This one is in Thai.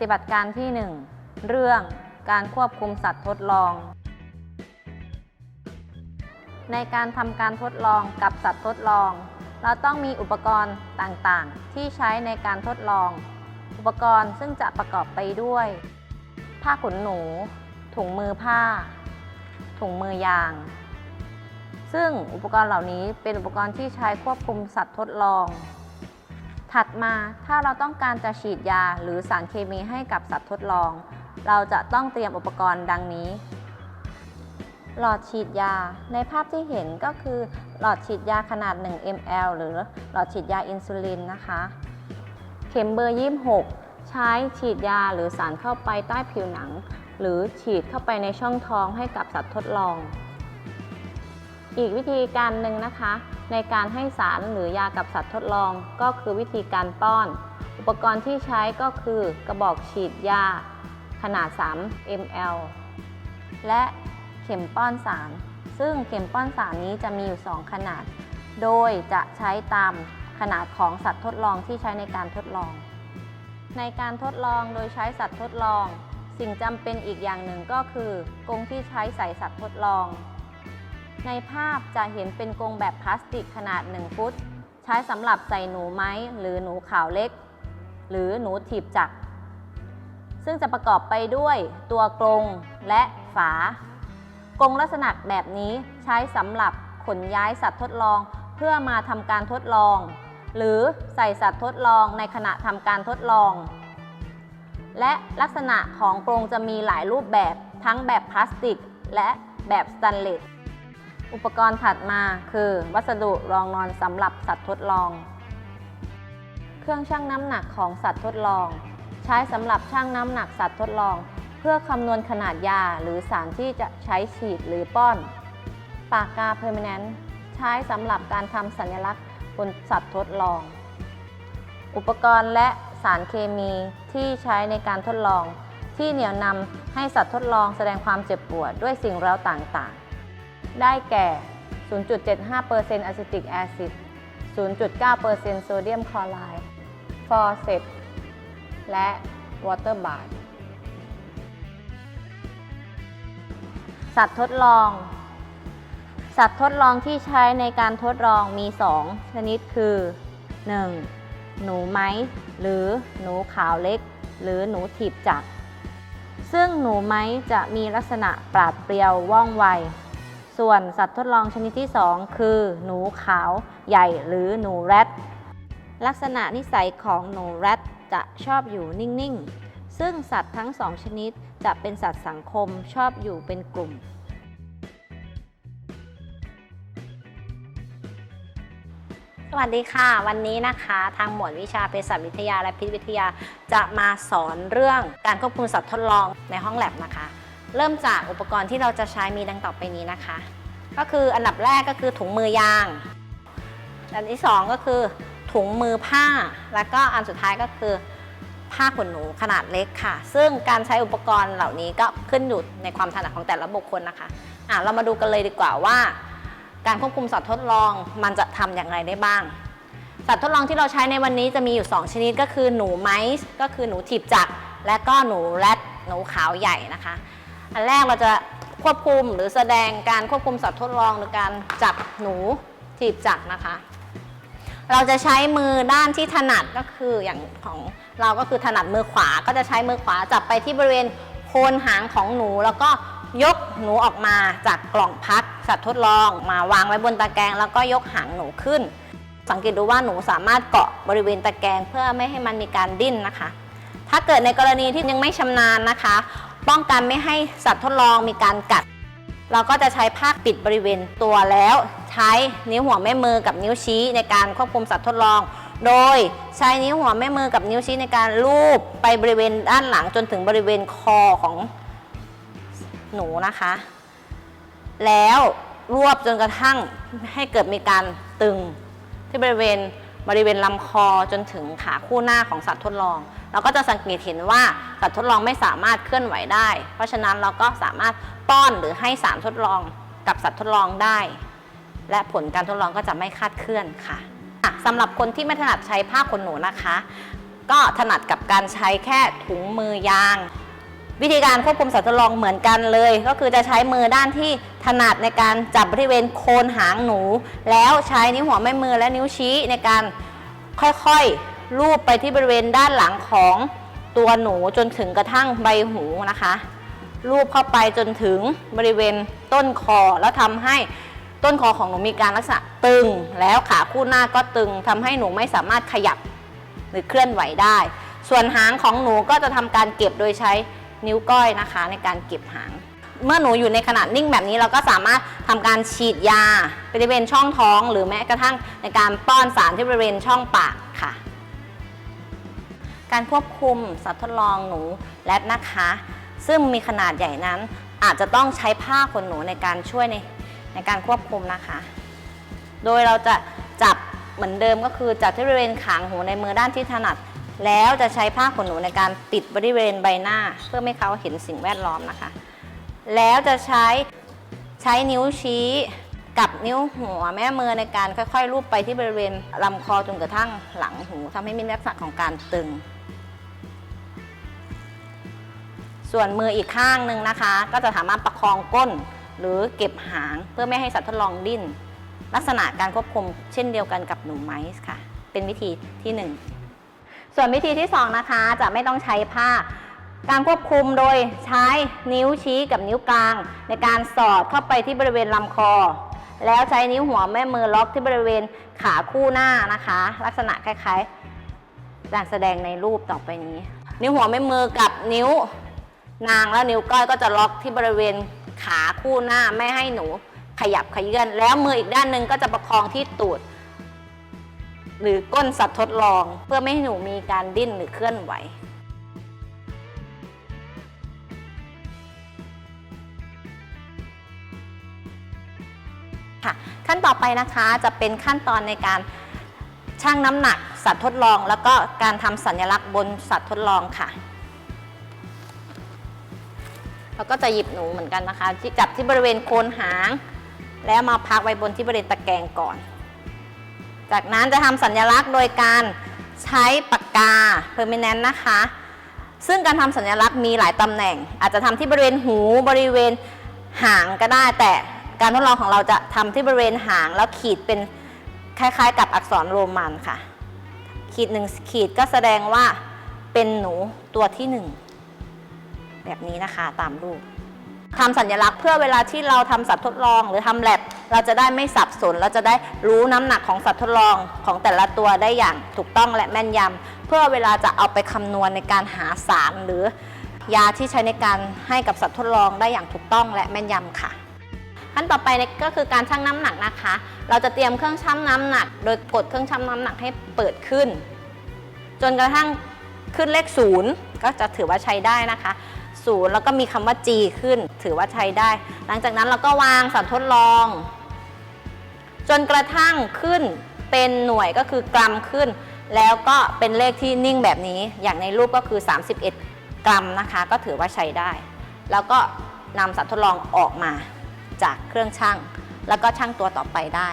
ฏิบัติการที่ 1 เรื่องการควบคุมสัตว์ทดลอง ในการทำการทดลองกับสัตว์ทดลอง เราต้องมีอุปกรณ์ต่างๆ ที่ใช้ในการทดลอง อุปกรณ์ซึ่งจะประกอบไปด้วย ผ้าขนหนู ถุงมือผ้า ถุงมือยาง ซึ่งอุปกรณ์เหล่านี้เป็นอุปกรณ์ที่ใช้ควบคุมสัตว์ทดลอง ถัดมาถ้าเราต้องการจะฉีดยาหรือสารเคมีให้กับสัตว์ทดลอง เราจะต้องเตรียมอุปกรณ์ดังนี้ หลอดฉีดยา ในภาพที่เห็นก็คือ หลอดฉีดยาขนาด 1 ml หรือหลอดฉีดยาอินซูลินนะคะ เข็มเบอร์26 ใช้ฉีดยาหรือสารเข้าไปใต้ผิวหนัง หรือฉีดเข้าไปในช่องท้องให้กับสัตว์ทดลอง อีกวิธีการหนึ่งนะคะ ในการให้สารหรือยากับสัตว์ทดลองก็คือวิธีการป้อน อุปกรณ์ที่ใช้ก็คือกระบอกฉีดยา ขนาด 3 ml และเข็มป้อนสาร ซึ่งเข็มป้อนสารนี้จะมีอยู่ 2 ขนาด โดยจะใช้ตามขนาดของสัตว์ทดลองที่ใช้ในการทดลอง ในการทดลองโดยใช้สัตว์ทดลอง สิ่งจำเป็นอีกอย่างหนึ่งก็คือกรงที่ใช้ใส่สัตว์ทดลอง ในภาพจะเห็นเป็นกรงแบบพลาสติกขนาด 1 ฟุต ใช้สำหรับใส่หนูไม้หรือหนูขาวเล็ก หรือหนูถีบจักรซึ่งจะประกอบไปด้วยตัวกรงและฝากรงลักษณะแบบนี้ใช้สำหรับขนย้ายสัตว์ทดลองเพื่อมาทำการทดลอง หรือใส่สัตว์ทดลองในขณะทำการทดลอง และลักษณะของกรงจะมีหลายรูปแบบทั้งแบบพลาสติก และแบบสแตนเลส อุปกรณ์ถัดมาคือวัสดุรองนอนสำหรับสัตว์ทดลอง เครื่องชั่งน้ำหนักของสัตว์ทดลอง ใช้สำหรับชั่งน้ำหนักสัตว์ทดลอง เพื่อคำนวณขนาดยาหรือสารที่จะใช้ฉีดหรือป้อน ปากกาเพอร์ม n น n t ใช้สำหรับการทำสัญลักษณ์บนสัตว์ทดลอง อุปกรณ์และสารเคมีที่ใช้ในการทดลอง ที่เหนี่ยวนำให้สัตว์ทดลองแสดงความเจ็บปวดด้วยสิ่งเร้าต่างๆ ได้แก่ 0.75%อะซิติกแอซิด 0.9%โซเดียมคลอไรด์ฟอร์เซตและวอเตอร์บาร์สัตว์ทดลอง สัตว์ทดลองที่ใช้ในการทดลองมี 2 ชนิดคือ 1. หนูไม้หรือหนูขาวเล็ก หรือหนูถีบจักรซึ่งหนูไม้จะมีลักษณะปราดเปรียวว่องไว ส่วนสัตว์ทดลองชนิดที่ 2 คือ หนูขาวใหญ่หรือหนูแรดลักษณะนิสัยของหนูแรดจะชอบอยู่นิ่ง ๆ ซึ่งสัตว์ทั้งสองชนิดจะเป็นสัตว์สังคมชอบอยู่เป็นกลุ่ม สวัสดีค่ะ วันนี้นะคะทางหมวดวิชาเภสัชวิทยาและพิษวิทยาจะมาสอนเรื่องการควบคุมสัตว์ทดลองในห้องแลบนะคะ เริ่มจากอุปกรณ์ที่เราจะใช้มีดังต่อไปนี้นะคะ ก็คืออันดับแรกก็คือถุงมือยาง อันที่สองก็คือถุงมือผ้า แล้วก็อันสุดท้ายก็คือผ้าขนหนูขนาดเล็กค่ะ ซึ่งการใช้อุปกรณ์เหล่านี้ก็ขึ้นอยู่ในความถนัดของแต่ละบุคคลนะคะอะเรามาดูกันเลยดีกว่าว่า การควบคุมสัตว์ทดลองมันจะทำอย่างไรได้บ้าง สัตว์ทดลองที่เราใช้ในวันนี้จะมีอยู่ 2 ชนิดก็คือหนูไม้ก็คือหนูถีบจักรและก็หนูแรดหนูขาวใหญ่นะคะ อันแรกเราจะควบคุมหรือแสดงการควบคุมสัตว์ทดลองโดยการจับหนูถีบจักรนะคะ เราจะใช้มือด้านที่ถนัดก็คืออย่างของเราก็คือถนัดมือขวาก็จะใช้มือขวาจับไปที่บริเวณโคนหางของหนู แล้วก็ยกหนูออกมาจากกล่องพักสัตว์ทดลอง มาวางไว้บนตะแกรงแล้วก็ยกหางหนูขึ้น สังเกตดูว่าหนูสามารถเกาะบริเวณตะแกรงเพื่อไม่ให้มันมีการดิ้นนะคะ ถ้าเกิดในกรณีที่ยังไม่ชำนาญนะคะ ป้องกันไม่ให้สัตว์ทดลองมีการกัด เราก็จะใช้ผ้าปิดบริเวณตัวแล้ว ใช้นิ้วหัวแม่มือกับนิ้วชี้ในการควบคุมสัตว์ทดลอง โดยใช้นิ้วหัวแม่มือกับนิ้วชี้ในการลูบไปบริเวณด้านหลังจนถึงบริเวณคอของหนูนะคะ แล้วรวบจนกระทั่งให้เกิดมีการตึงที่บริเวณบริเวณลำคอจนถึงขาคู่หน้าของสัตว์ทดลอง เราก็จะสังเกตเห็นว่าสัตว์ทดลองไม่สามารถเคลื่อนไหวได้ เพราะฉะนั้นเราก็สามารถป้อนหรือให้สารทดลองกับสัตว์ทดลองได้ และผลการทดลองก็จะไม่คาดเคลื่อนค่ะอะสำหรับคนที่ไม่ถนัดใช้ผ้าขนหนูนะคะ ก็ถนัดกับการใช้แค่ถุงมือยาง วิธีการควบคุมสัตว์ทดลองเหมือนกันเลย ก็คือจะใช้มือด้านที่ถนัดในการจับบริเวณโคนหางหนู แล้วใช้นิ้วหัวแม่มือและนิ้วชี้ในการค่อยๆ ลูบไปที่บริเวณด้านหลังของตัวหนูจนถึงกระทั่งใบหูนะคะลูบเข้าไปจนถึงบริเวณต้นคอแล้วทำให้ต้นคอของหนูมีการลักษณะตึง แล้วขาคู่หน้าก็ตึงทำให้หนูไม่สามารถขยับหรือเคลื่อนไหวได้ ส่วนหางของหนูก็จะทำการเก็บโดยใช้นิ้วก้อยนะคะ ในการเก็บหาง เมื่อหนูอยู่ในขณะนิ่งแบบนี้เราก็สามารถทำการฉีดยาบริเวณช่องท้อง หรือแม้กระทั่งในการป้อนสารที่บริเวณช่องปากค่ะ การควบคุมสัตว์ทดลองหนูแรดนะคะ ซึ่งมีขนาดใหญ่นั้น อาจจะต้องใช้ผ้าขนหนูในการช่วยในในการควบคุมนะคะ โดยเราจะจับเหมือนเดิมก็คือจับที่บริเวณขางหูในมือด้านที่ถนัด แล้วจะใช้ผ้าขนหนูในการปิดบริเวณใบหน้า เพื่อไม่ให้เขาเห็นสิ่งแวดล้อมนะคะ แล้วจะใช้ใช้นิ้วชี้กับนิ้วหัวแม่มือในการค่อยๆ ลูบไปที่บริเวณลำคอจนกระทั่งหลังหูทำให้มีลักษณะของการตึง ส่วนมืออีกข้างหนึ่งนะคะ ก็จะสามารถประคองก้น หรือเก็บหางเพื่อไม่ให้สัตว์ทดลองดิ้น ลักษณะการควบคุมเช่นเดียวกันกับหนูไมซ์ค่ะ เป็นวิธีที่หนึ่งส่วนวิธีที่สองนะคะ จะไม่ต้องใช้ผ้า การควบคุมโดยใช้นิ้วชี้กับนิ้วกลาง ในการสอดเข้าไปที่บริเวณลำคอ แล้วใช้นิ้วหัวแม่มือล็อกที่บริเวณขาคู่หน้านะคะ ลักษณะคล้ายๆการแสดงในรูปต่อไปนี้ นิ้วหัวแม่มือกับนิ้ว นางและนิ้วก้อยก็จะล็อกที่บริเวณขาคู่หน้าไม่ให้หนูขยับขยื่นแล้วมืออีกด้านหนึ่งก็จะประคองที่ตูด หรือก้นสัตว์ทดลองเพื่อไม่ให้หนูมีการดิ้นหรือเคลื่อนไหวค่ะขั้นต่อไปนะคะจะเป็นขั้นตอนในการชั่งน้ำหนักสัตว์ทดลอง แล้วก็การทำสัญลักษณ์บนสัตว์ทดลองค่ะ เราก็จะหยิบหนูเหมือนกันนะคะจับที่บริเวณโคนหาง แล้วมาพักไว้บนที่บริเวณตะแกรงก่อน จากนั้นจะทำสัญลักษณ์โดยการใช้ปากกา permanent นะคะ ซึ่งการทำสัญลักษณ์มีหลายตำแหน่ง อาจจะทำที่บริเวณหูบริเวณหางก็ได้ แต่การทดลองของเราจะทำที่บริเวณหางแล้วขีดเป็นคล้ายๆ กับอักษรโรมันค่ะ ขีดหนึ่งขีดก็แสดงว่าเป็นหนูตัวที่หนึ่ง แบบนี้นะคะตามรูปทำสัญลักษณ์เพื่อเวลาที่เราทำสัตว์ทดลอง หรือทำแลบเราจะได้ไม่สับสน เราจะได้รู้น้ำหนักของสัตว์ทดลองของแต่ละตัวได้อย่างถูกต้องและแม่นยำเพื่อเวลาจะเอาไปคำนวณในการหาสารหรือยาที่ใช้ในการให้กับสัตว์ทดลองได้อย่างถูกต้องและแม่นยำค่ะขั้นต่อไปก็คือการชั่งน้ำหนักนะคะ เราจะเตรียมเครื่องชั่งน้ำหนัก โดยกดเครื่องชั่งน้ำหนักให้เปิดขึ้น จนกระทั่งขึ้นเลขศูนย์ก็จะถือว่าใช้ได้นะคะ ศูนย์แล้วก็มีคำว่า G ขึ้น ถือว่าใช้ได้ หลังจากนั้นเราก็วางสัตว์ทดลอง จนกระทั่งขึ้นเป็นหน่วยก็คือกรัมขึ้น แล้วก็เป็นเลขที่นิ่งแบบนี้ อย่างในรูปก็คือ 31 กรัมนะคะ ก็ถือว่าใช้ได้ แล้วก็นำสัตว์ทดลองออกมาจากเครื่องชั่ง แล้วก็ชั่งตัวต่อไปได้